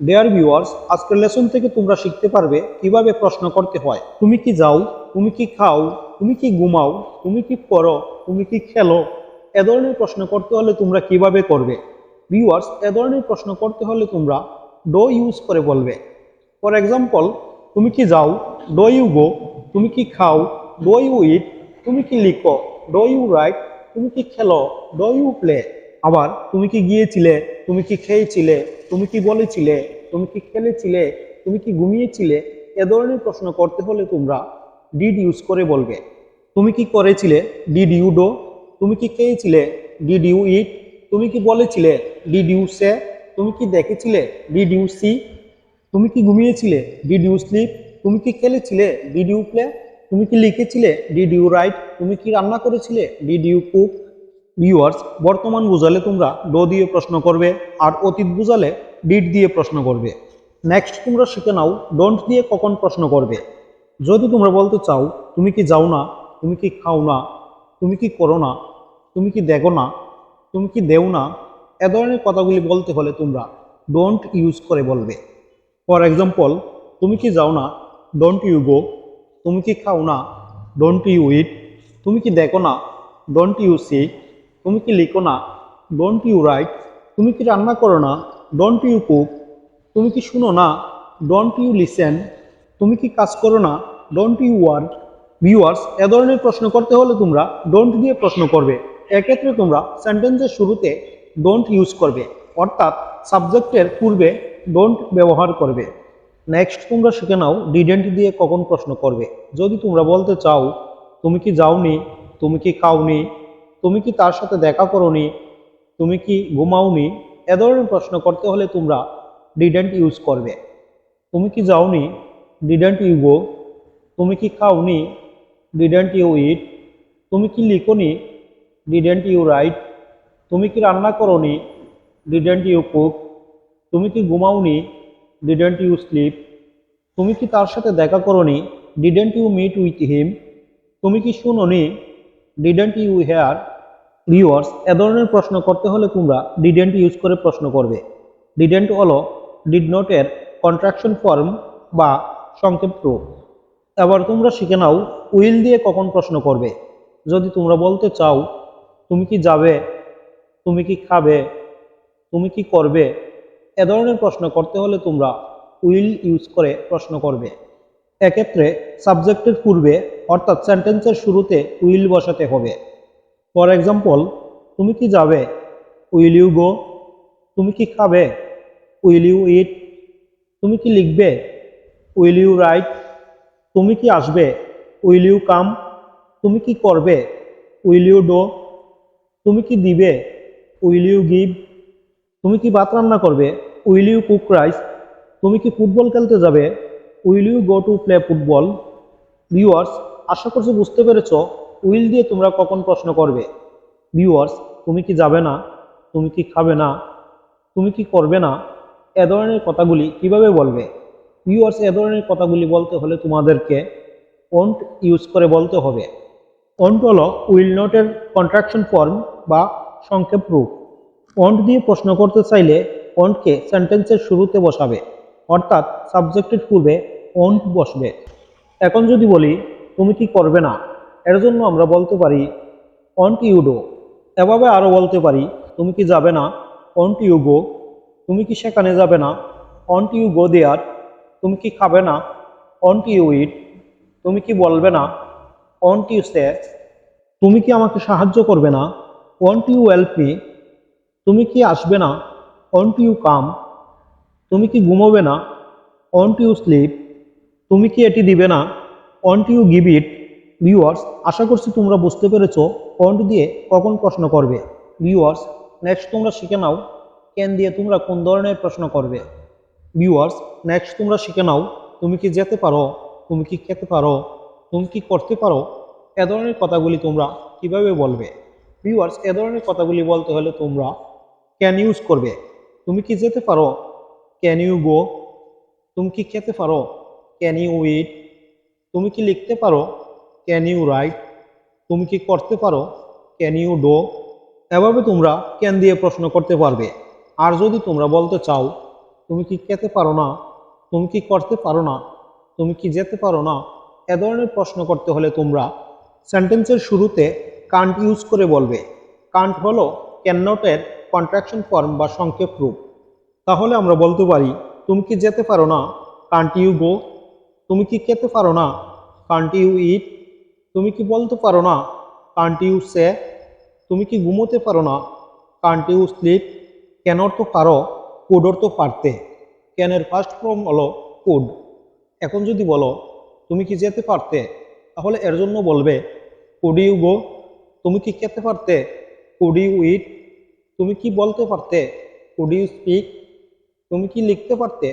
Dear viewers আজকের lesson থেকে তোমরা শিখতে পারবে কীভাবে প্রশ্ন করতে হয়। তুমি কি যাও, তুমি কি খাও, তুমি কি ঘুমাও, তুমি কি করো তুমি কি খেলো, এ ধরনের প্রশ্ন করতে হলে তোমরা কীভাবে করবে? ভিউয়ার্স এ ধরনের প্রশ্ন করতে হলে তোমরা ডো ইউজ করে বলবে। ফর এক্সাম্পল তুমি কি যাও ডো ইউ গো তুমি কি খাও ডো ইউ ইট তুমি কি লিখো ডো ইউ রাইট তুমি কি খেলো ডো ইউ প্লে আবার তুমি কি গিয়েছিলে তুমি কি খেয়েছিলে তুমি কি বলেছিলে তুমি কি খেলেছিলে তুমি কি ঘুমিয়েছিলে এ ধরনের প্রশ্ন করতে হলে তোমরা ডিড ইউজ করে বলবে তুমি কি করেছিলে ডিড ইউ ডো তুমি কি খেয়েছিলে ডিড ইউ ইট তুমি কি বলেছিলে ডিড ইউ সে তুমি কি দেখেছিলে ডিড ইউ সি তুমি কি ঘুমিয়েছিলে ডিড ইউ স্লিপ তুমি কি খেলেছিলে ডিড ইউ প্লে তুমি কি লিখেছিলে ডিড ইউ রাইট তুমি কি রান্না করেছিলে ডিড ইউ কুক ভিউয়ার্স বর্তমান বুঝালে তোমরা ডো দিয়ে প্রশ্ন করবে আর অতীত বুঝালে ডিড দিয়ে প্রশ্ন করবে। নেক্সট তোমরা শিখে নাও ডোন্ট দিয়ে কখন প্রশ্ন করবে। যদি তোমরা বলতে চাও, তুমি কি যাও না, তুমি কি খাও না, তুমি কি করো না, তুমি কি দেখো না, তুমি কি দেও না, এ ধরনের কথাগুলি বলতে হলে তোমরা ডোন্ট ইউজ করে বলবে। ফর এক্সাম্পল তুমি কি যাও না ডোন্ট ইউ গো তুমি কি খাও না ডোন্ট ইউ ইট তুমি কি দেখো না ডোন্ট ইউ সি তুমি কি লিখো না? ডোন্ট ইউ রাইট তুমি কি রান্না করো না? ডোন্ট ইউ কুক তুমি কি শুনো না? ডোন্ট ইউ লিসেন তুমি কি কাজ করো না? ডোন্ট ইউ ওয়ার্ক ভিউয়ার্স এ ধরনের প্রশ্ন করতে হলে তোমরা ডোন্ট দিয়ে প্রশ্ন করবে। এক্ষেত্রে তোমরা সেন্টেন্সের শুরুতে ডোন্ট ইউজ করবে। অর্থাৎ সাবজেক্টের পূর্বে ডোন্ট ব্যবহার করবে। নেক্সট তোমরা শিখে নাও ডিডেন্ট দিয়ে কখন প্রশ্ন করবে। যদি তোমরা বলতে চাও, তুমি কি যাওনি? তুমি কি খাওনি? তুমি কি তার সাথে দেখা করনি? তুমি কি ঘুমাওনি? এ ধরনের প্রশ্ন করতে হলে তোমরা ডিডেন্ট ইউজ করবে। তুমি কি যাওনি? Didn't you go. তুমি কি খাওনি? Didn't you eat. তুমি কি লিখোনি? Didn't you right. তুমি কি রান্না করনি? Didn't you cook. তুমি কি ঘুমাওনি? Didn't you sleep. তুমি কি তার সাথে দেখা করনি? Didn't you meet with him. তুমি কি শুনোনি? Didn't you hear. ভিউয়ার্স এ ধরনের প্রশ্ন করতে হলে তোমরা ডিডেন্ট ইউজ করে প্রশ্ন করবে। ডিডেন্ট হলো ডিড নটের কন্ট্রাকশন ফর্ম বা সংক্ষেপ রূপ। এবার তোমরা শিখে নাও উইল দিয়ে কখন প্রশ্ন করবে। যদি তোমরা বলতে চাও, তুমি কি যাবে? তুমি কি খাবে? তুমি কি করবে? এ ধরনের প্রশ্ন করতে হলে তোমরা উইল ইউজ করে প্রশ্ন করবে। এক্ষেত্রে সাবজেক্টের পূর্বে অর্থাৎ সেন্টেন্সের শুরুতে উইল বসাতে হবে। ফর এক্সাম্পল তুমি কি যাবে? উইল ইউ গো তুমি কি খাবে? উইল ইউ ইট তুমি কি লিখবে? উইল ইউ রাইট তুমি কি আসবে? উইল ইউ কাম তুমি কি করবে? উইল ইউ ডো তুমি কি দিবে? উইল ইউ গিভ তুমি কি ভাত রান্না করবে? উইল ইউ কুক রাইস তুমি কি ফুটবল খেলতে যাবে? Will you go to play football viewers আশা করছি বুঝতে পেরেছ উইল দিয়ে তোমরা কখন প্রশ্ন করবে? ভিউয়ার্স তুমি কি যাবে না? তুমি কি খাবে না? তুমি কি করবে না? এ ধরনের কথাগুলি কীভাবে বলবে? ভিউয়ার্স এ ধরনের কথাগুলি বলতে হলে তোমাদেরকে ওন্ট ইউজ করে বলতে হবে। ওন্ট হলো উইল নটের কন্ট্রাকশন ফর্ম বা সংক্ষেপ রূপ। ওন্ট দিয়ে প্রশ্ন করতে চাইলে ওন্টকে সেন্টেন্সের শুরুতে বসাবে, অর্থাৎ সাবজেক্টের পূর্বে ওন্ট বসবে। এখন যদি বলি, তুমি কি করবে না? এর জন্য আমরা বলতে পারি অন্ট ইউ ডো এভাবে আরও বলতে পারি, তুমি কি যাবে না? অন্ট ইউ গো তুমি কি সেখানে যাবে না? Won't you go there. তুমি কি খাবে না? Won't you eat. তুমি কি বলবে না? অন্ট ইউ সে তুমি কি আমাকে সাহায্য করবে না? Won't you help me. তুমি কি আসবে না? Won't you come. তুমি কি ঘুমোবে না? Won't you sleep. তুমি কি এটি দিবে না? Won't you give it. Viewers আশা করছি তোমরা বুঝতে পেরেছ ওয়ান্ট দিয়ে কখন প্রশ্ন করবে। ভিউয়ার্স নেক্সট তোমরা শিখে নাও ক্যান দিয়ে তোমরা কোন ধরনের প্রশ্ন করবে। ভিউয়ার্স নেক্সট তোমরা শিখে নাও তুমি কি যেতে পারো, তুমি কি খেতে পারো, তুমি কি করতে পারো, এ ধরনের কথাগুলি তোমরা কীভাবে বলবে। ভিউয়ার্স এ ধরনের কথাগুলি বলতে হলে তোমরা ক্যান ইউজ করবে। তুমি কি যেতে পারো ক্যান ইউ গো তুমি কি খেতে পারো ক্যান ইউ ইট তুমি কি লিখতে পারো ক্যান ইউ রাইট তুমি কি করতে পারো? ক্যান ইউ ডো এভাবে তোমরা ক্যান দিয়ে প্রশ্ন করতে পারবে। আর যদি তোমরা বলতে চাও, তুমি কি খেতে পারো না? তুমি কি করতে পারো না? তুমি কি যেতে পারো না? এ ধরনের প্রশ্ন করতে হলে তোমরা সেন্টেন্সের শুরুতে কান্ট ইউজ করে বলবে। কান্ট হলো ক্যাননটের কন্ট্রাকশন ফর্ম বা সংক্ষেপ রূপ। তাহলে আমরা বলতে পারি, তুমি কি যেতে পারো না? কান্ট ইউ গো তুমি কি খেতে পারো না? কান্ট ইউ ইট তুমি কি বলতে পারো না? কান্ট ইউ সে তুমি কি ঘুমোতে পারো না? কান্ট ইউ স্লিপ কেন তো পারো কুড তো পারতে। ক্যানের ফার্স্ট ফর্ম হলো কুড। এখন যদি বলো, তুমি কি যেতে পারতে? তাহলে এর জন্য বলবে, কুড ইউ গো, তুমি কি খেতে পারতে? কুড ইউ ইট, তুমি কি বলতে পারতে? কুড ইউ স্পিক, তুমি কি লিখতে পারতে?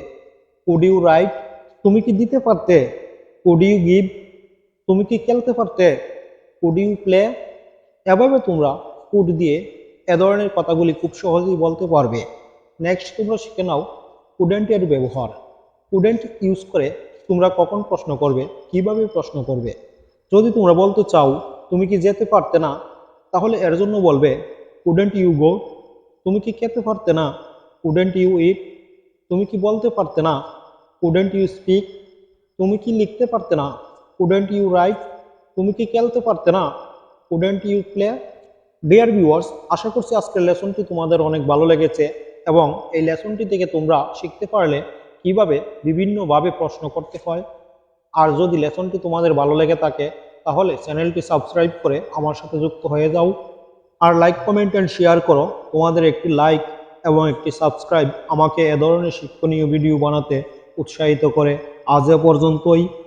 কুড ইউ রাইট, তুমি কি দিতে পারতে? কুড ইউ গিভ তুমি কি খেলতে পারতে? কুড ইউ প্লে এভাবে তোমরা কুড দিয়ে এ ধরনের কথাগুলি খুব সহজেই বলতে পারবে। নেক্সট তোমরা শিখে নাও কুডেন্টের ব্যবহার। কুডেন্ট ইউজ করে তোমরা কখন প্রশ্ন করবে? কীভাবে প্রশ্ন করবে? যদি তোমরা বলতে চাও তুমি কি যেতে পারতে না, তাহলে এর জন্য বলবে কুডেন্ট ইউ গো তুমি কি খেতে পারতে না কুডেন্ট ইউ ইট তুমি কি বলতে পারতে না কুডেন্ট ইউ স্পিক তুমি কি লিখতে পারতে না কুডেন্ট ইউ রাইট তুমি কি খেলতে পারতে না? Couldn't you play dear viewers আশা করছি আজকের লেসনটি তোমাদের অনেক ভালো লেগেছে এবং এই লেসনটি থেকে তোমরা শিখতে পারলে কীভাবে বিভিন্নভাবে প্রশ্ন করতে হয়। আর যদি লেসনটি তোমাদের ভালো লেগে থাকে, তাহলে চ্যানেলটি সাবস্ক্রাইব করে আমার সাথে যুক্ত হয়ে যাও। আর লাইক কমেন্ট অ্যান্ড শেয়ার করো। তোমাদের একটি লাইক এবং একটি সাবস্ক্রাইব আমাকে এ ধরনের শিক্ষণীয় ভিডিও বানাতে উৎসাহিত করে। আজ এ পর্যন্তই।